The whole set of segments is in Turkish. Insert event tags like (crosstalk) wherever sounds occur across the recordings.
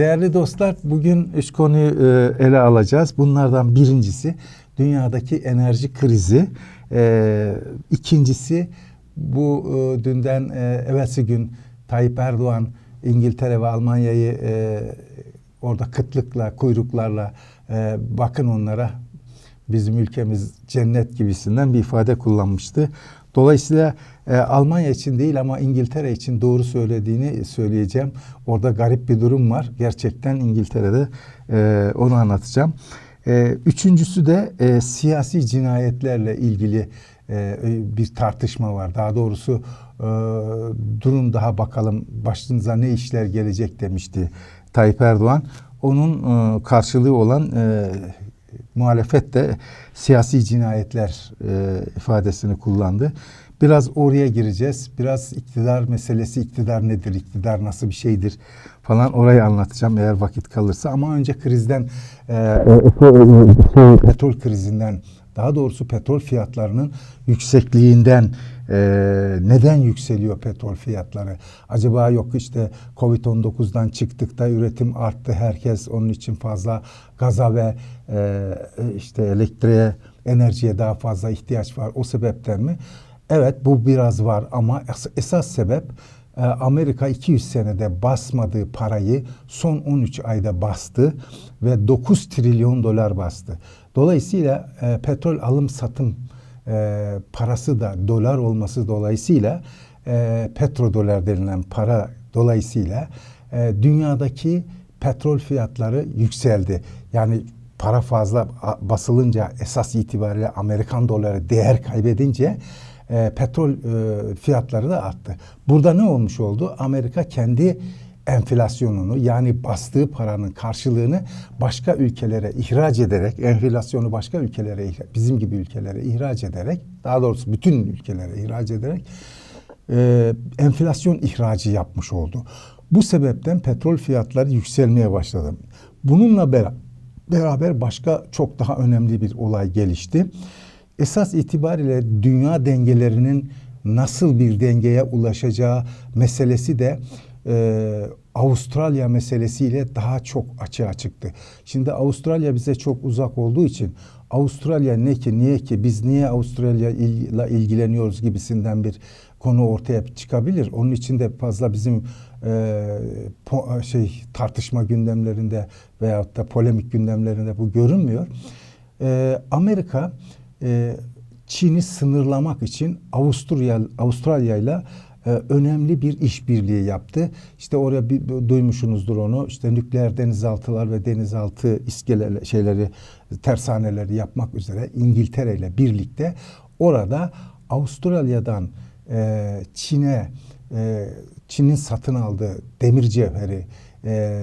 Değerli dostlar, bugün üç konuyu e, ele alacağız. Bunlardan birincisi dünyadaki enerji krizi. E, ikincisi bu e, dünden evvelsi gün Tayyip Erdoğan İngiltere ve Almanya'yı orada kıtlıkla, kuyruklarla bakın onlara bizim ülkemiz cennet gibisinden bir ifade kullanmıştı. Dolayısıyla e, Almanya için değil ama İngiltere için doğru söylediğini söyleyeceğim. Orada garip bir durum var. Gerçekten İngiltere'de e, onu anlatacağım. E, üçüncüsü de e, siyasi cinayetlerle ilgili e, bir tartışma var. Daha doğrusu e, durun daha bakalım başınıza ne işler gelecek demişti Tayyip Erdoğan. Onun e, karşılığı olan e, muhalefet de siyasi cinayetler e, ifadesini kullandı. Biraz oraya gireceğiz. Biraz iktidar meselesi, iktidar nedir, iktidar nasıl bir şeydir falan orayı anlatacağım eğer vakit kalırsa. Ama önce krizden, e, şey, petrol krizinden, daha doğrusu petrol fiyatlarının yüksekliğinden e, neden yükseliyor petrol fiyatları? Acaba yok işte Covid-19'dan çıktık da üretim arttı. Herkes onun için fazla gaza ve e, işte elektriğe, enerjiye daha fazla ihtiyaç var. O sebepten mi? Evet bu biraz var ama es- esas sebep e, Amerika 200 senede basmadığı parayı son 13 ayda bastı ve 9 trilyon dolar bastı. Dolayısıyla e, petrol alım satım e, parası da dolar olması dolayısıyla e, petrodolar denilen para dolayısıyla e, dünyadaki petrol fiyatları yükseldi. Yani para fazla basılınca esas itibariyle Amerikan doları değer kaybedince e, petrol e, fiyatları da arttı. Burada ne olmuş oldu? Amerika kendi enflasyonunu yani bastığı paranın karşılığını başka ülkelere ihraç ederek enflasyonu başka ülkelere bizim gibi ülkelere ihraç ederek daha doğrusu bütün ülkelere ihraç ederek e, enflasyon ihracı yapmış oldu. Bu sebepten petrol fiyatları yükselmeye başladı. Bununla bera- beraber başka çok daha önemli bir olay gelişti. Esas itibariyle dünya dengelerinin nasıl bir dengeye ulaşacağı meselesi de e, Avustralya meselesiyle daha çok açığa çıktı. Şimdi Avustralya bize çok uzak olduğu için Avustralya ne ki niye ki biz niye Avustralya ile ilgileniyoruz gibisinden bir konu ortaya çıkabilir. Onun için de fazla bizim e, po, şey tartışma gündemlerinde veyahut da polemik gündemlerinde bu görünmüyor. E, Amerika e, Çin'i sınırlamak için Avusturya Avustralya ile önemli bir işbirliği yaptı. İşte oraya bir, duymuşsunuzdur onu. İşte nükleer denizaltılar ve denizaltı iskeleleri şeyleri tersaneleri yapmak üzere İngiltere ile birlikte orada Avustralya'dan e, Çin'e e, Çin'in satın aldığı demir cevheri, e,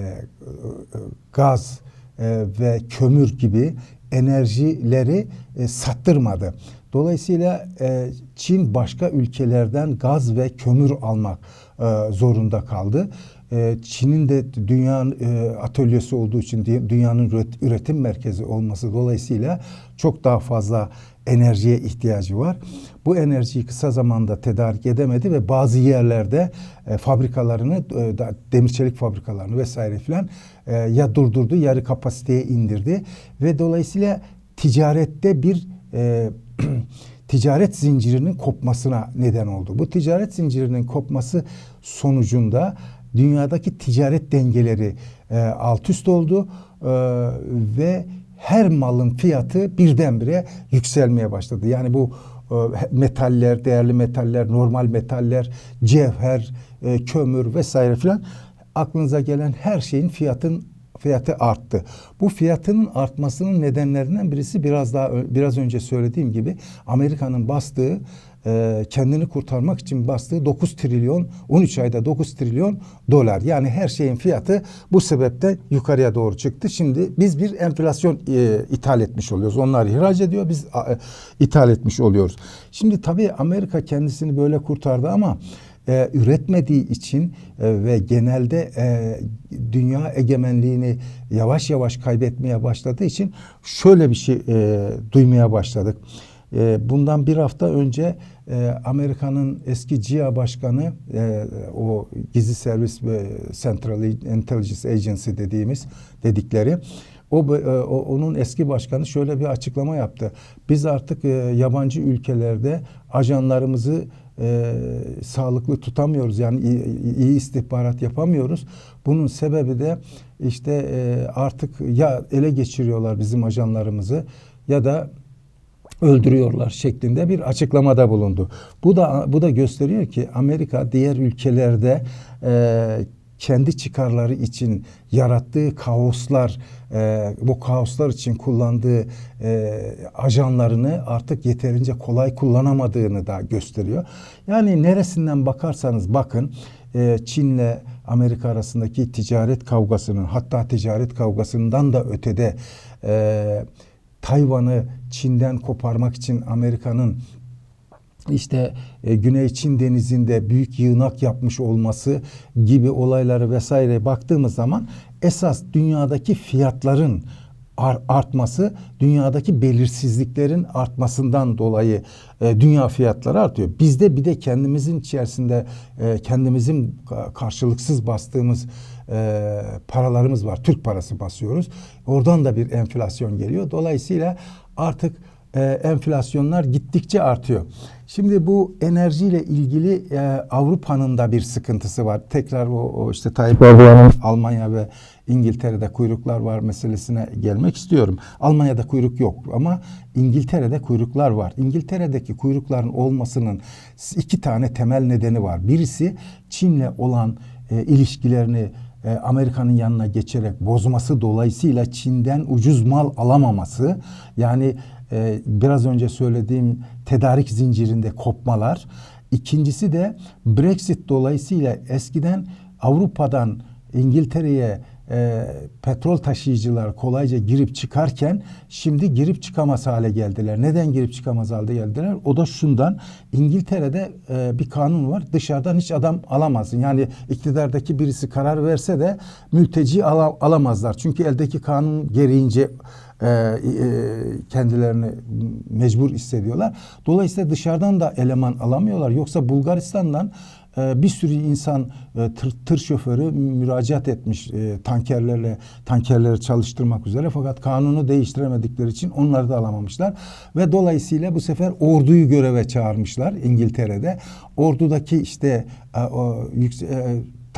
gaz e, ve kömür gibi enerjileri e, sattırmadı. Dolayısıyla e, Çin başka ülkelerden gaz ve kömür almak e, zorunda kaldı. E, Çin'in de dünya e, atölyesi olduğu için dü- dünyanın üret- üretim merkezi olması dolayısıyla çok daha fazla enerjiye ihtiyacı var. Bu enerjiyi kısa zamanda tedarik edemedi ve bazı yerlerde e, fabrikalarını, e, demir çelik fabrikalarını vesaire filan e, ya durdurdu, yarı kapasiteye indirdi ve dolayısıyla ticarette bir e, (clears throat) ticaret zincirinin kopmasına neden oldu. Bu ticaret zincirinin kopması sonucunda dünyadaki ticaret dengeleri e, alt üst oldu e, ve her malın fiyatı birdenbire yükselmeye başladı. Yani bu e, metaller, değerli metaller, normal metaller, cevher, e, kömür vesaire filan aklınıza gelen her şeyin fiyatın fiyatı arttı. Bu fiyatının artmasının nedenlerinden birisi biraz daha biraz önce söylediğim gibi Amerika'nın bastığı e, kendini kurtarmak için bastığı 9 trilyon 13 ayda 9 trilyon dolar. Yani her şeyin fiyatı bu sebepten yukarıya doğru çıktı. Şimdi biz bir enflasyon e, ithal etmiş oluyoruz. Onlar ihraç ediyor biz e, ithal etmiş oluyoruz. Şimdi tabii Amerika kendisini böyle kurtardı ama e, üretmediği için e, ve genelde e, dünya egemenliğini yavaş yavaş kaybetmeye başladığı için şöyle bir şey e, duymaya başladık. E, bundan bir hafta önce e, Amerika'nın eski CIA başkanı e, o gizli servis ve Central Intelligence Agency dediğimiz dedikleri o, e, o onun eski başkanı şöyle bir açıklama yaptı. Biz artık e, yabancı ülkelerde ajanlarımızı e, sağlıklı tutamıyoruz. Yani iyi, iyi istihbarat yapamıyoruz. Bunun sebebi de işte e, artık ya ele geçiriyorlar bizim ajanlarımızı ya da öldürüyorlar şeklinde bir açıklamada bulundu. Bu da bu da gösteriyor ki Amerika diğer ülkelerde e, kendi çıkarları için yarattığı kaoslar, e, bu kaoslar için kullandığı e, ajanlarını artık yeterince kolay kullanamadığını da gösteriyor. Yani neresinden bakarsanız bakın e, Çin'le Amerika arasındaki ticaret kavgasının hatta ticaret kavgasından da ötede e, Tayvan'ı Çin'den koparmak için Amerika'nın işte e, Güney Çin denizinde büyük yığınak yapmış olması gibi olayları vesaire baktığımız zaman esas dünyadaki fiyatların artması dünyadaki belirsizliklerin artmasından dolayı e, dünya fiyatları artıyor. Bizde bir de kendimizin içerisinde e, kendimizin karşılıksız bastığımız e, paralarımız var. Türk parası basıyoruz. Oradan da bir enflasyon geliyor. Dolayısıyla artık e, enflasyonlar gittikçe artıyor. Şimdi bu enerjiyle ilgili e, Avrupa'nın da bir sıkıntısı var. Tekrar o, o işte Tayyip Erdoğan'ın Almanya ve İngiltere'de kuyruklar var meselesine gelmek istiyorum. Almanya'da kuyruk yok ama İngiltere'de kuyruklar var. İngiltere'deki kuyrukların olmasının iki tane temel nedeni var. Birisi Çin'le olan e, ilişkilerini e, Amerika'nın yanına geçerek bozması dolayısıyla Çin'den ucuz mal alamaması yani e, biraz önce söylediğim tedarik zincirinde kopmalar. İkincisi de Brexit dolayısıyla eskiden Avrupa'dan İngiltere'ye e, petrol taşıyıcılar kolayca girip çıkarken şimdi girip çıkamaz hale geldiler. Neden girip çıkamaz hale geldiler? O da şundan İngiltere'de e, bir kanun var. Dışarıdan hiç adam alamazsın. Yani iktidardaki birisi karar verse de mülteci ala, alamazlar. Çünkü eldeki kanun gereğince e, e, kendilerini mecbur hissediyorlar. Dolayısıyla dışarıdan da eleman alamıyorlar. Yoksa Bulgaristan'dan bir sürü insan e, tır, tır şoförü müracaat etmiş e, tankerlerle tankerleri çalıştırmak üzere fakat kanunu değiştiremedikleri için onları da alamamışlar ve dolayısıyla bu sefer orduyu göreve çağırmışlar İngiltere'de. Ordudaki işte o yüksek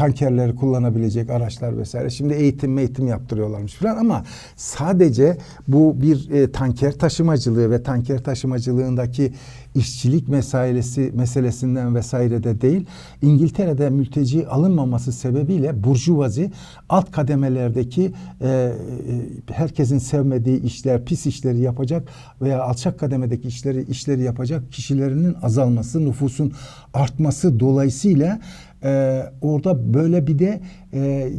tankerleri kullanabilecek araçlar vesaire. Şimdi eğitim eğitim yaptırıyorlarmış falan ama sadece bu bir e, tanker taşımacılığı ve tanker taşımacılığındaki işçilik mesailesi meselesinden vesaire de değil. İngiltere'de mülteci alınmaması sebebiyle burjuvazi alt kademelerdeki e, e, herkesin sevmediği işler, pis işleri yapacak veya alçak kademedeki işleri işleri yapacak kişilerinin azalması, nüfusun artması dolayısıyla e, orada böyle bir de e, e,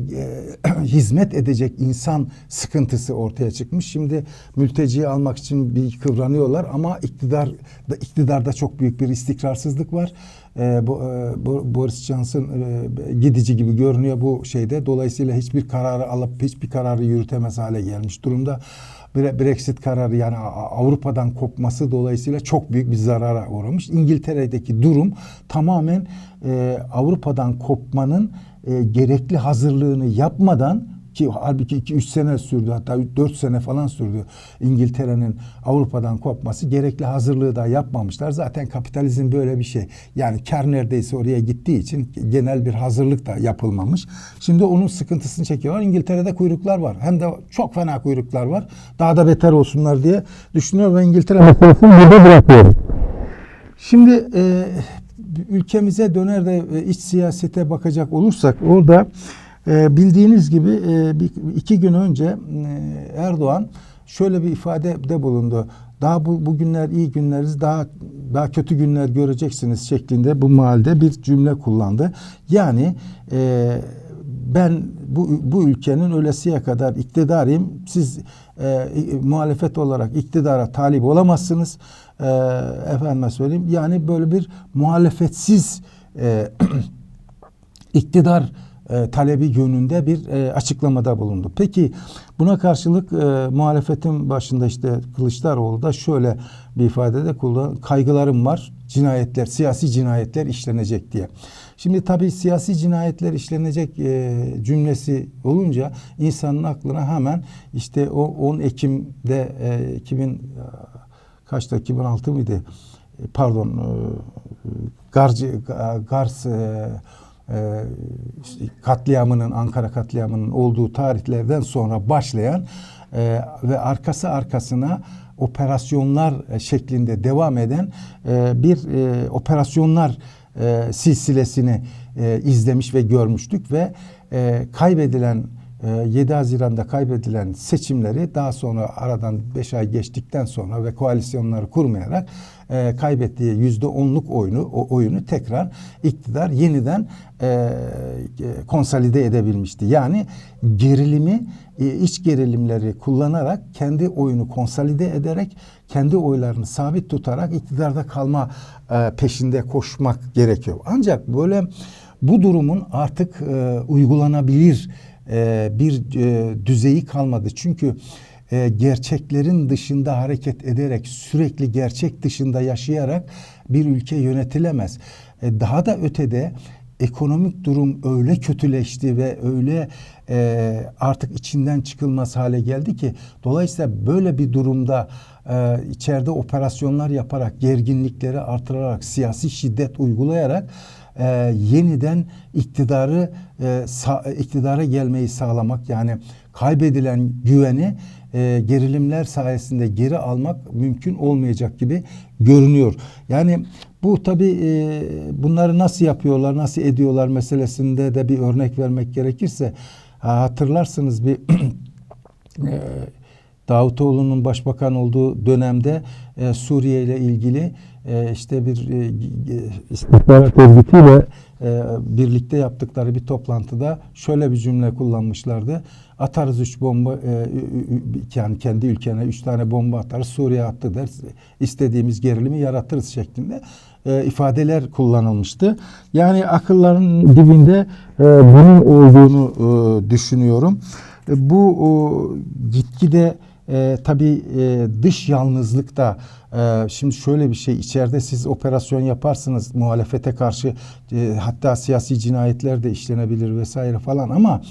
(clears throat) hizmet edecek insan sıkıntısı ortaya çıkmış. Şimdi mülteciyi almak için bir kıvranıyorlar ama iktidar da iktidarda çok büyük bir istikrarsızlık var. E, bu, e, Boris Johnson e, gidici gibi görünüyor bu şeyde. Dolayısıyla hiçbir kararı alıp hiçbir kararı yürütemez hale gelmiş durumda. Brexit kararı yani Avrupa'dan kopması dolayısıyla çok büyük bir zarara uğramış. İngiltere'deki durum tamamen e, Avrupa'dan kopmanın e, gerekli hazırlığını yapmadan ki halbuki 2-3 sene sürdü hatta 4 sene falan sürdü İngiltere'nin Avrupa'dan kopması gerekli hazırlığı da yapmamışlar. Zaten kapitalizm böyle bir şey. Yani kar neredeyse oraya gittiği için genel bir hazırlık da yapılmamış. Şimdi onun sıkıntısını çekiyorlar. İngiltere'de kuyruklar var. Hem de çok fena kuyruklar var. Daha da beter olsunlar diye düşünüyor ve İngiltere meselesini burada bırakıyorum. Şimdi e, ülkemize döner de e, iç siyasete bakacak olursak orada e, bildiğiniz gibi e, iki gün önce e, Erdoğan şöyle bir ifade de bulundu. Daha bu bugünler iyi günleriz, daha daha kötü günler göreceksiniz şeklinde bu mahalde bir cümle kullandı. Yani e, ben bu, bu ülkenin ölesiye kadar iktidarıyım. Siz e, muhalefet olarak iktidara talip olamazsınız. E, efendime söyleyeyim. Yani böyle bir muhalefetsiz e, (clears throat) iktidar e, talebi yönünde bir e, açıklamada bulundu. Peki buna karşılık e, muhalefetin başında işte Kılıçdaroğlu da şöyle bir ifadede kullan kaygılarım var. Cinayetler, siyasi cinayetler işlenecek diye. Şimdi tabii siyasi cinayetler işlenecek e, cümlesi olunca insanın aklına hemen işte o 10 Ekim'de e, 2000 kaçta 2006 mıydı? E, Pardon e, Garcı Gars e, e, işte katliamının Ankara katliamının olduğu tarihlerden sonra başlayan e, ve arkası arkasına operasyonlar e, şeklinde devam eden e, bir operasyonlar silsilesini izlemiş ve görmüştük ve kaybedilen e, 7 Haziran'da kaybedilen seçimleri daha sonra aradan 5 ay geçtikten sonra ve koalisyonları kurmayarak e, kaybettiği yüzde onluk oyunu o oyunu tekrar iktidar yeniden e, e, konsolide edebilmişti. Yani gerilimi e, iç gerilimleri kullanarak kendi oyunu konsolide ederek kendi oylarını sabit tutarak iktidarda kalma e, peşinde koşmak gerekiyor. Ancak böyle bu durumun artık e, uygulanabilir e, bir e, düzeyi kalmadı. Çünkü e, gerçeklerin dışında hareket ederek sürekli gerçek dışında yaşayarak bir ülke yönetilemez. E, daha da ötede ekonomik durum öyle kötüleşti ve öyle e, artık içinden çıkılmaz hale geldi ki dolayısıyla böyle bir durumda e, içeride operasyonlar yaparak gerginlikleri artırarak siyasi şiddet uygulayarak e, yeniden iktidarı e, sa- iktidara gelmeyi sağlamak yani kaybedilen güveni e, gerilimler sayesinde geri almak mümkün olmayacak gibi görünüyor. Yani bu tabi e, bunları nasıl yapıyorlar, nasıl ediyorlar meselesinde de bir örnek vermek gerekirse ha, hatırlarsınız bir (clears throat) e, Davutoğlu'nun başbakan olduğu dönemde e, Suriye ile ilgili e, işte bir e, istihbarat örgütüyle e, birlikte yaptıkları bir toplantıda şöyle bir cümle kullanmışlardı. Atarız üç bomba, e, yani kendi ülkene üç tane bomba atarız, Suriye attı der, istediğimiz gerilimi yaratırız şeklinde e, ifadeler kullanılmıştı. Yani akılların dibinde e, bunun olduğunu e, düşünüyorum. E, bu o, gitgide e, tabii e, dış yalnızlık da e, şimdi şöyle bir şey içeride siz operasyon yaparsınız muhalefete karşı e, hatta siyasi cinayetler de işlenebilir vesaire falan ama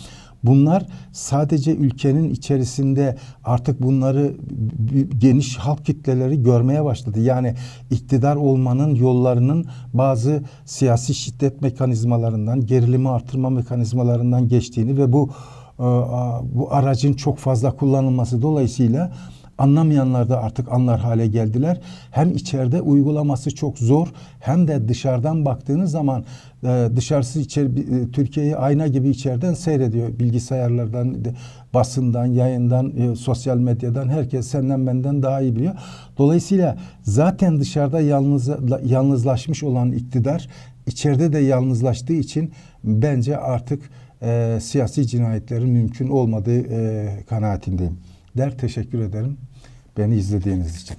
Bunlar sadece ülkenin içerisinde artık bunları geniş halk kitleleri görmeye başladı. Yani iktidar olmanın yollarının bazı siyasi şiddet mekanizmalarından, gerilimi artırma mekanizmalarından geçtiğini ve bu bu aracın çok fazla kullanılması dolayısıyla anlamayanlar da artık anlar hale geldiler. Hem içeride uygulaması çok zor hem de dışarıdan baktığınız zaman e, dışarısı içeri e, Türkiye'yi ayna gibi içeriden seyrediyor. Bilgisayarlardan, basından, yayından, e, sosyal medyadan herkes senden benden daha iyi biliyor. Dolayısıyla zaten dışarıda yalnız yalnızlaşmış olan iktidar içeride de yalnızlaştığı için bence artık e, siyasi cinayetlerin mümkün olmadığı e, kanaatindeyim. Der teşekkür ederim beni izlediğiniz için.